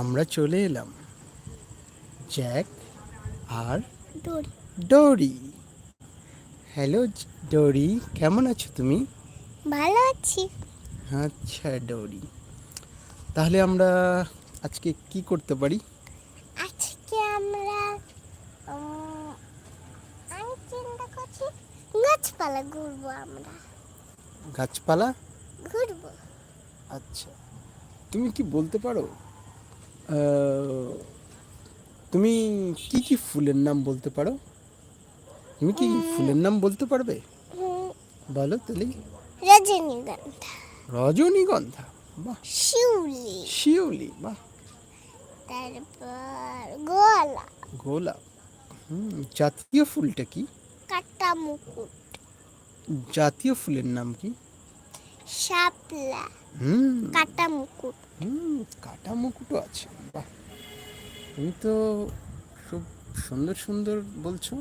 আমরা চলে এলাম। জ্যাক আর ডোরি। হ্যালো ডোরি কেমন আছো তুমি? ভালো আছি। আচ্ছা ডোরি তাহলে আমরা আজকে কি করতে পারি? আজকে আমরা আমি চিন্তা করছি গাছপালা ঘুরবো আমরা। গাছপালা? ঘুরবো। আচ্ছা তুমি কি বলতে পারো? তুমি কি কি ফুলের নাম বলতে পারো? তুমি কি ফুলের নাম বলতে পারবে? বলো তাহলে। রজনীগন্ধা। রজনীগন্ধা বাহ। শিউলি। শিউলি বাহ। তারপর গোলাপ। হুম জাতীয় ফুলটা কি? কাটা মুকুট জাতীয় ফুলের নাম কি? শাপলা। হুম কাটা মুকুট হুম কাটা মুকুটও আছে। বাহ! তুমি তো খুব সুন্দর সুন্দর বলছো।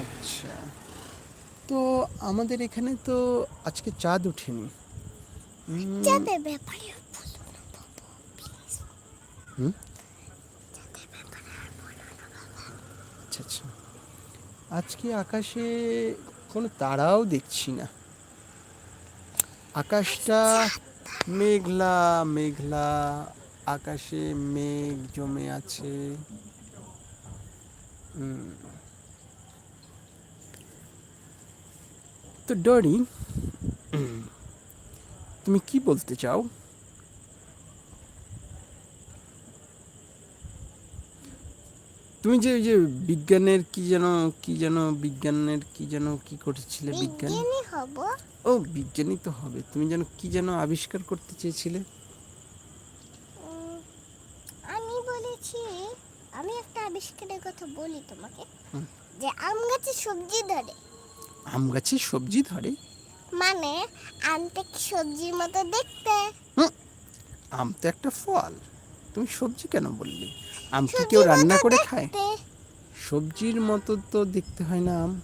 আচ্ছা। তো আমাদের এখানে তো আজকে চাঁদ ওঠেনি। হুম, যাদের ব্যাপারে। হুম? আচ্ছা আচ্ছা আজকে আকাশে কোনো তারাও দেখছি না। আকাশটা মেঘলা মেঘলা আকাশে মেঘ জমে আছে। তো ডরি তুমি কি বলতে চাও? তুমি যে ওই যে বিজ্ঞানের কি যেন কি যেন বিজ্ঞানের কি যেন কি করেছিলে বিজ্ঞান? হব। ও বিজ্ঞানী তো হবে। তুমি যেন কি যেন আবিষ্কার করতে চেয়েছিলে? আমি বলেছি আমি একটা আবিষ্কারের কথা বলি তোমাকে। যে আম গাছে সবজি ধরে। আম গাছে সবজি ধরে? মানে আমটা কি সবজির মতো দেখতে। আম তো একটা ফল। তুমি সবজি কেন বললে? আম কি কেউ রান্না করে খায়? সবজির মতো তো দেখতে হয় না আম।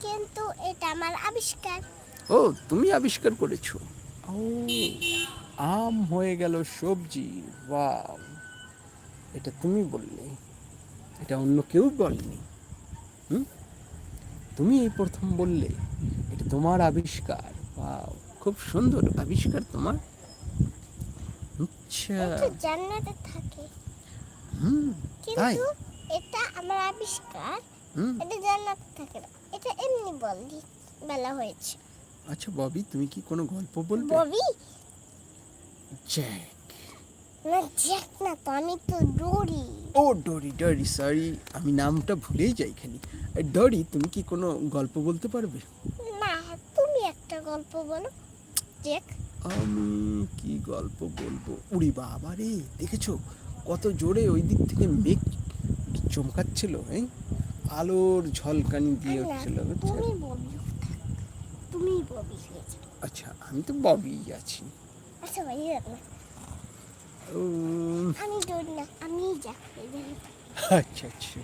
কিন্তু এটা আমার আবিষ্কার। ও তুমি আবিষ্কার করেছ। ও আম হয়ে গেল সবজি। ওয়াও। এটা তুমি বললে। এটা অন্য কেউ বলেনি। হুম? তুমি এই প্রথম বললে। এটা তোমার আবিষ্কার। ওয়াও খুব সুন্দর আবিষ্কার তোমার। আচ্ছা। জান্নাতে থাকে। হুম তাই? কিন্তু এটা আমার আবিষ্কার। এটা জান্নাতে থাকে না। এটা এমনি বলি বেলা হয়েছে। আচ্ছা ববি তুমি কি কোনো গল্প বলবে? ববি? জ্যাক। না জ্যাক না তো আমি তো ডরি। ও ডরি ডরি সরি আমি নামটা ভুলেই যাই খালি। ডরি তুমি কি কোনো গল্প বলতে পারবে? না তুমি একটা গল্প বলো। জ্যাক? আমি কি গল্প বলব? উড়ি বাবা রে দেখেছ? কত জোরে ওই দিক থেকে মেঘ চমকাচ্ছিল হ্যাঁ? আলোর ঝলকানি দিয়ে হচ্ছিল তুমি ববি আচ্ছা আমি তো ববি আছি। আচ্ছা ভাই আমি না আমি আচ্ছা আচ্ছা।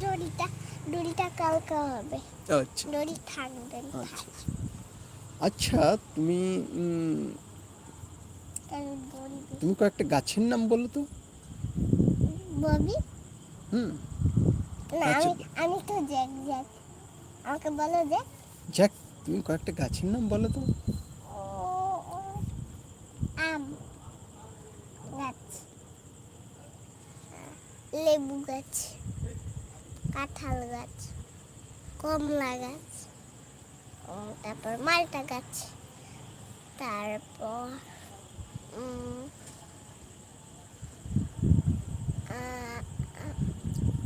ডরিটা ডরিটা কালকে হবে। আচ্ছা। ডরি থাকবে আচ্ছা। আচ্ছা তুমি তুমি কয়েকটা গাছের নাম বলো তো। ববি? হুম। আচ্ছা। আমি আমি তো জ্যাক জ্যাক। আমাকে বলো যে যাক তুমি কয়েকটা গাছের নাম বলো তো। আম। গাছ। লেবু গাছ। কাঁঠাল গাছ। কমলা গাছ। তারপর মালটা গাছ। তারপর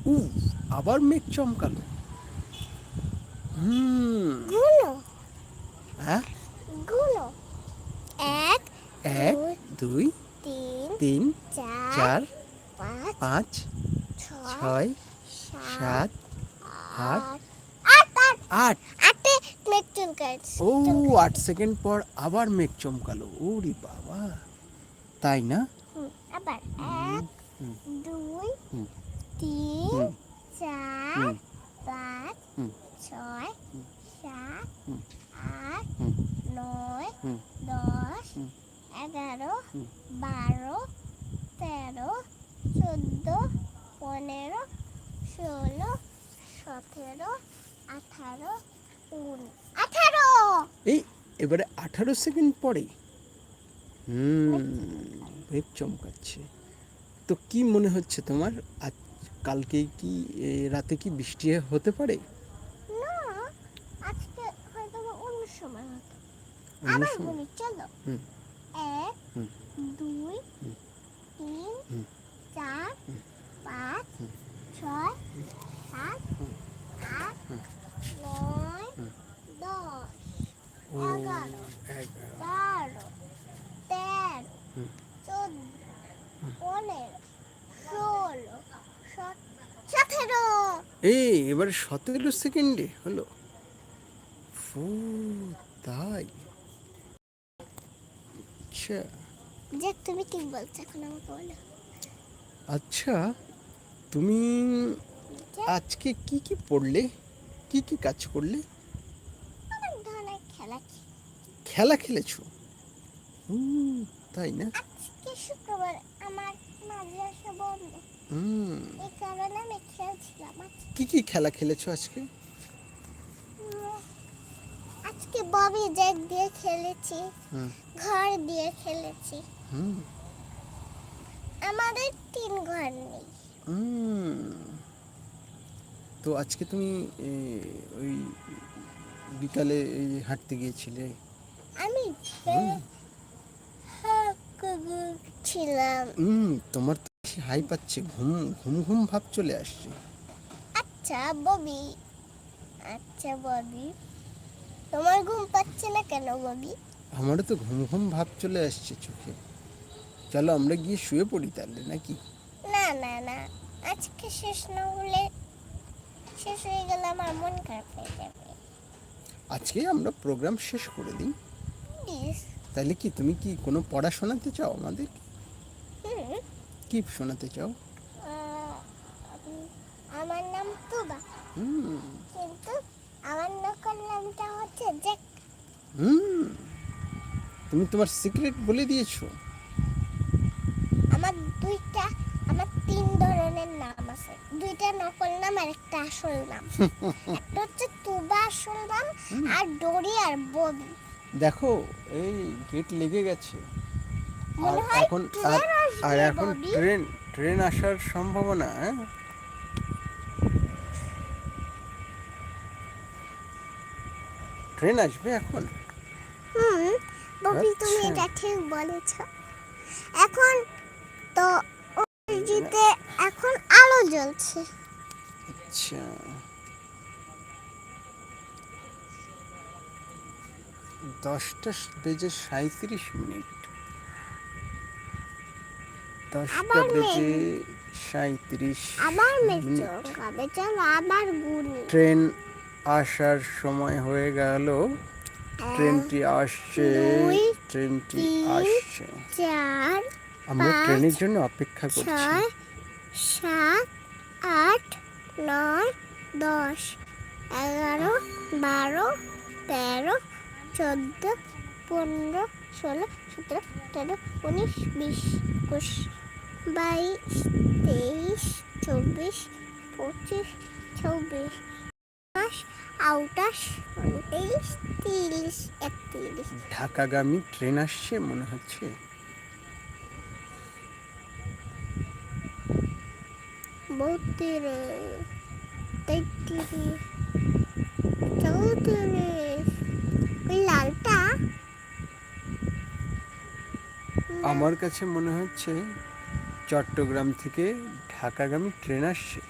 উ আবার মেঘ চমকালো। হুম। গুলো। হ্যাঁ? গুলো। এক এক দুই, তিন তিন চার পাঁচ পাঁচ ছয় সাত আট আট। আটে। মেঘ চুলকাচ্ছে ও আট সেকেন্ড পর আবার মেঘ চমকালো। ওরে বাবা। তাই না? আবার এক দুই তিন চার পাঁচ ছয় সাত আট নয় দশ এগারো বারো তেরো চোদ্দ পনেরো ষোলো সতেরো আঠারো আঠারো। এই এবারে আঠারো সেকেন্ড পরে। হুম চমকাচ্ছে। তো কি মনে হচ্ছে তোমার? আজ কালকে কি রাতে কি বৃষ্টি হতে পারে? আবার বলি চলো। এক দুই তিন চার পাঁচ ছয় সাত হুম। আট হুম। নয় হুম। দশ ও এগারো। এগারো বারো তেরো হুম। চোদ্দ পনেরো ষোলো সতেরো এই এবার সতেরো সেকেন্ডে হলো। তাই। আচ্ছা। তুমি ঠিক বলছো এখন আমাকে বলো। আচ্ছা তুমি আজকে কি কি পড়লে? কি কি কাজ করলে অনেক ধরনের খেলা কি খেলা খেলেছো? হুম, তাই না? আজকে শুক্রবার আমার মাদ্রাসা বন্ধ। হুম। এই কারণে আমি খেলছিলাম কি কি খেলা খেলেছো আজকে? আজকে ববি জ্যাক দিয়ে খেলেছি হুম। ঘর দিয়ে খেলেছি। হুম। আমাদের তিন ঘর নেই। তো আজকে তুমি ওই বিকালে হাঁটতে গিয়েছিলে? আমি হুম। ছিলাম হুম তোমার তো হাই পাচ্ছে ঘুম ঘুম ঘুম ভাব চলে আসছে। আচ্ছা ববি। আচ্ছা ববি। তোমার ঘুম পাচ্ছে না কেন ববি? আমারও তো ঘুম ঘুম ভাব চলে আসছে চোখে। চলো আমরা গিয়ে শুয়ে পড়ি তাহলে নাকি? না না না। আজকে শেষ না হলে শেষ হয়ে গেলে আমার মন খারাপ হয়ে যাবে। আজকে আমরা প্রোগ্রাম শেষ করে দিই। তাহলে কি তুমি কি কোনো পড়া শোনাতে চাও আমাদের? কি শোনাতে চাও? আমার নাম তুবা। কিন্তু আমার নকল নামটা হচ্ছে জ্যাক হুম। তুমি তোমার সিক্রেট বলে দিয়েছ। আমার দুইটা আমার তিন ধরনের নাম আছে। দুইটা নকল নাম আর একটা আসল নাম। একটা হচ্ছে তুবা আসল নাম আর ডোরি আর ববি। দেখো এই গেট লেগে গেছে। আর এখন আর ট্রেন এখন ট্রেন ট্রেন আসার সম্ভাবনা হ্যাঁ? ট্রেন আসবে এখন? হুম ববি তুমি আচ্ছা। এটা ঠিক বলেছ। এখন তো জিতে এখন আলো জ্বলছে। আচ্ছা। দশটা বেজে সাঁত্রিশ মিনিট। দশটা বেজে সাঁত্রিশ ট্রেন আসার সময় হয়ে গেল। ট্রেনটি আসছে ট্রেনটি আসছে। চার আমরা ট্রেনের জন্য অপেক্ষা করছি। ছয় সাত আট নয় দশ এগারো বারো তেরো চোদ্দ পনেরো ষোলো সতেরো আঠারো উনিশ বিশ একুশ বাইশ তেইশ চব্বিশ পঁচিশ চব্বিশ আউটাশ উনত্রিশ তিরিশ একত্রিশ। ঢাকাগামী ট্রেন আসছে মনে হচ্ছে? বত্রিশ তেত্রিশ চৌত্রিশ ওই লালটা? আমার কাছে মনে হচ্ছে চট্টগ্রাম থেকে ঢাকাগামী ট্রেন আসছে।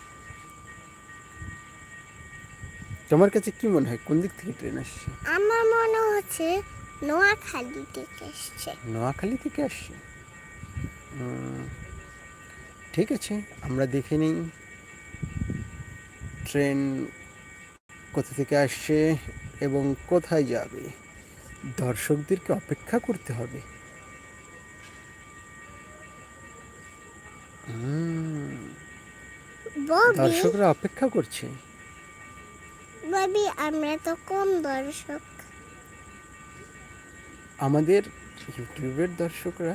তোমার কাছে কি মনে হয়? কোন দিক থেকে ট্রেন আসছে? আমার মনে হচ্ছে নোয়াখালী থেকে এসছে নোয়াখালী থেকে আসছে? ঠিক আছে আমরা দেখে নিই। ট্রেন কোথা থেকে আসছে? এবং কোথায় যাবে? দর্শকদেরকে অপেক্ষা করতে হবে। দর্শকরা অপেক্ষা করছে। ভাবি আমরা তো কম দর্শক। আমাদের ইউটিউবের দর্শকরা।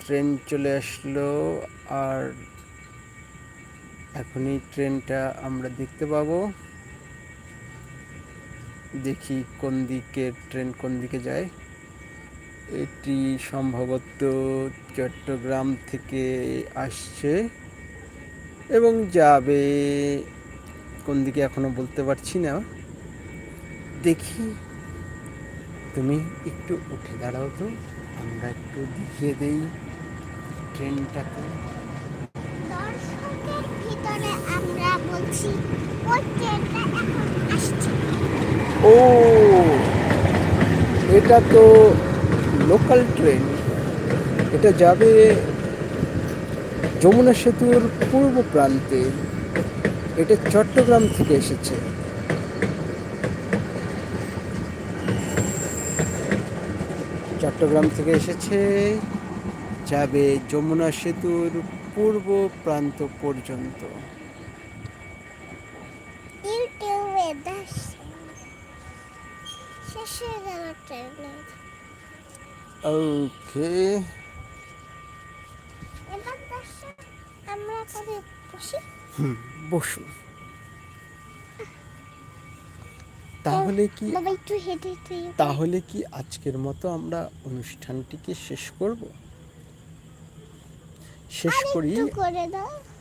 ট্রেন চলে আসলো আর এখনই ট্রেনটা আমরা দেখতে পাবো। দেখি কোন দিকে ট্রেন কোন দিকে যায়। এটি সম্ভবত চট্টগ্রাম থেকে আসছে এবং যাবে কোন দিকে এখনও বলতে পারছি না। দেখি। তুমি একটু উঠে দাঁড়াও তো, আমরা একটু দেখিয়ে দেই ট্রেনটাকে। ও, এটা তো লোকাল ট্রেন এটা যাবে যমুনা সেতুর পূর্ব প্রান্তে। এটা চট্টগ্রাম থেকে এসেছে। চট্টগ্রাম থেকে এসেছে, যাবে যমুনা সেতুর পূর্ব প্রান্ত পর্যন্ত। ওকে বসুন তাহলে কি তাহলে কি আজকের মতো আমরা অনুষ্ঠানটিকে শেষ করব? শেষ করি?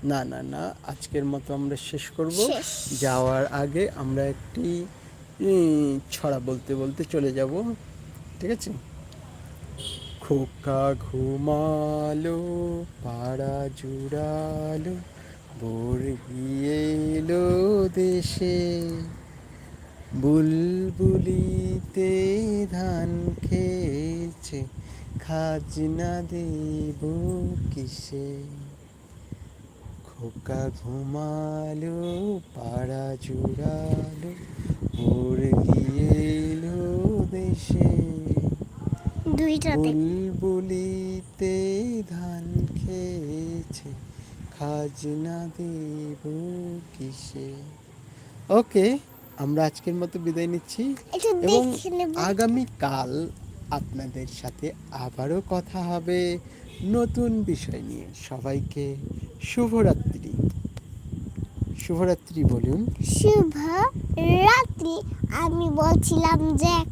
না না না আজকের মতো আমরা শেষ করব। যাওয়ার আগে আমরা একটি ছড়া বলতে বলতে চলে যাব, ঠিক আছে? খোকা ঘুমালো, পাড়া জুড়ালো বোর গিয়েলো দেশে। বুলবুলিতে ধান খেয়েছে, খাজনা দেব কিসে? খোকা ঘুমালো, পাড়া জুড়ালো ভোর গিয়েলো দেশে। দুইটাতে। বুলবুলিতে ধান খেয়েছে খাজনা দেব কিসে? ওকে আমরা আজকের মতো বিদায় নিচ্ছি এবং দেখে নেব। আগামী কাল আপনাদের সাথে আবারও কথা হবে নতুন বিষয় নিয়ে। সবাইকে শুভরাত্রি। শুভরাত্রি বলুন। শুভ রাত্রি আমি বলছিলাম জ্যাক